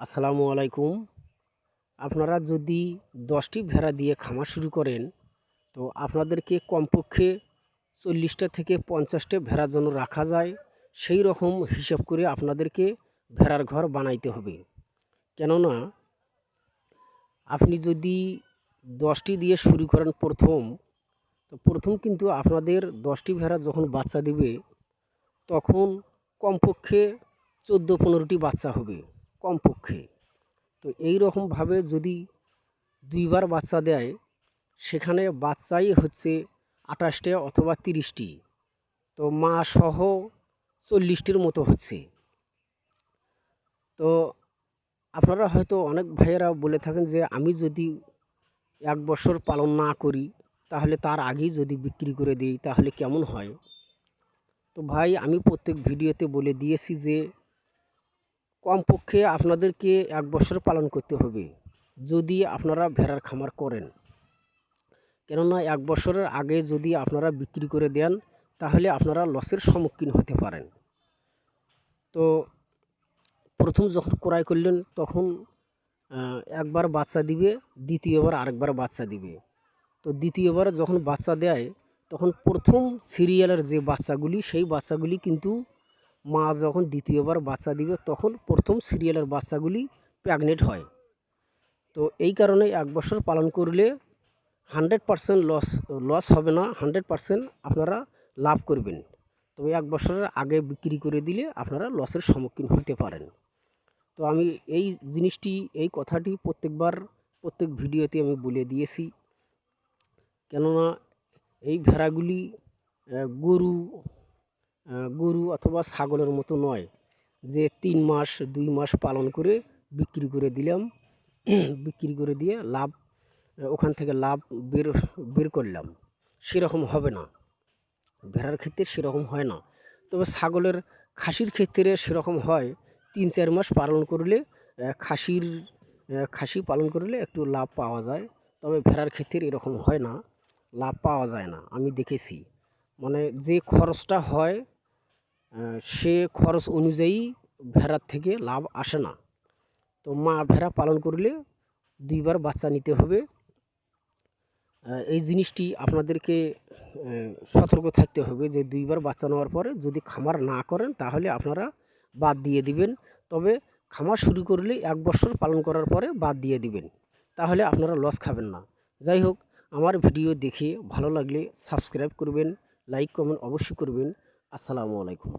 আসসালামু আলাইকুম। আপনারা যদি দশটি ভেড়া দিয়ে খামার শুরু করেন, তো আপনাদেরকে কমপক্ষে চল্লিশটা থেকে পঞ্চাশটা ভেড়া যেন রাখা যায়, সেই রকম হিসাব করে আপনাদেরকে ভেড়ার ঘর বানাইতে হবে। কেননা, আপনি যদি দশটি দিয়ে শুরু করেন প্রথম, তো প্রথম কিন্তু আপনাদের দশটি ভেড়া যখন বাচ্চা দেবে, তখন কমপক্ষে চোদ্দ পনেরোটি বাচ্চা হবে। কমপক্ষে। তো এই রকমভাবে যদি দুইবার বাচ্চা দেয়, সেখানে বাচ্চাই হচ্ছে আঠাশটা অথবা তিরিশটি। তো মা সহ চল্লিশটির মতো হচ্ছে। তো আপনারা হয়তো অনেক ভাইয়েরা বলে থাকেন যে, আমি যদি এক বছর পালন না করি, তাহলে তার আগেই যদি বিক্রি করে দিই, তাহলে কেমন হয়? তো ভাই, আমি প্রত্যেক ভিডিওতে বলে দিয়েছি যে কমপক্ষে আপনাদেরকে এক বছর পালন করতে হবে, যদি আপনারা ভেড়ার খামার করেন। কেননা এক বছরের আগে যদি আপনারা বিক্রি করে দেন, তাহলে আপনারা লসের সম্মুখীন হতে পারেন। তো প্রথম যখন ক্রয় করলেন, তখন একবার বাচ্চা দিবে, দ্বিতীয়বার আরেকবার বাচ্চা দিবে। তো দ্বিতীয়বার যখন বাচ্চা দেয়, তখন প্রথম সিরিয়ালের যে বাচ্চাগুলি, সেই বাচ্চাগুলি কিন্তু মা যখন দ্বিতীয়বার বাচ্চা দিবে, তখন প্রথম সিরিয়ালের বাচ্চাগুলি প্রেগনেন্ট হয়। তো এই কারণে এক বছর পালন করলে হান্ড্রেড পারসেন্ট লস লস হবে না হান্ড্রেড পারসেন্ট আপনারা লাভ করবেন। তবে এক বছরের আগে বিক্রি করে দিলে আপনারা লসের সম্মুখীন হতে পারেন। তো আমি এই জিনিসটি, এই কথাটি প্রত্যেকবার, প্রত্যেক ভিডিওতে আমি বলে দিয়েছি। কেননা এই ভেড়াগুলি গরু গরু অথবা ছাগলের মতো নয়, যে তিন মাস, দুই মাস পালন করে বিক্রি করে দিলাম, বিক্রি করে দিয়ে লাভ, ওখান থেকে লাভ বের বের করলাম। সেরকম হবে না। ভেড়ার ক্ষেত্রে সেরকম হয় না। তবে ছাগলের খাসির ক্ষেত্রে সেরকম হয়। তিন, চার মাস পালন করলে খাসির খাসি পালন করলে একটু লাভ পাওয়া যায়। তবে ভেড়ার ক্ষেত্রে এরকম হয় না। লাভ পাওয়া যায় না। আমি দেখেছি। মানে যে খরচটা হয় সে খরচ অনুযায়ী ভেড়ার থেকে লাভ আসে না। তো মা ভেড়া পালন করলে দুইবার বাচ্চা নিতে হবে। এই জিনিসটি আপনাদেরকে সতর্ক থাকতে হবে যে দুইবার বাচ্চা নেওয়ার পরে যদি খামার না করেন তাহলে আপনারা বাদ দিয়ে দিবেন। তবে খামার শুরু করলে এক বছর পালন করার পরে বাদ দিয়ে দিবেন। তাহলে আপনারা লস খাবেন না। যাই হোক, আমার ভিডিও দেখে ভালো লাগলে সাবস্ক্রাইব করবেন লাইক কমেন্ট অবশ্যই করবেন। আসসালামু আলাইকুম।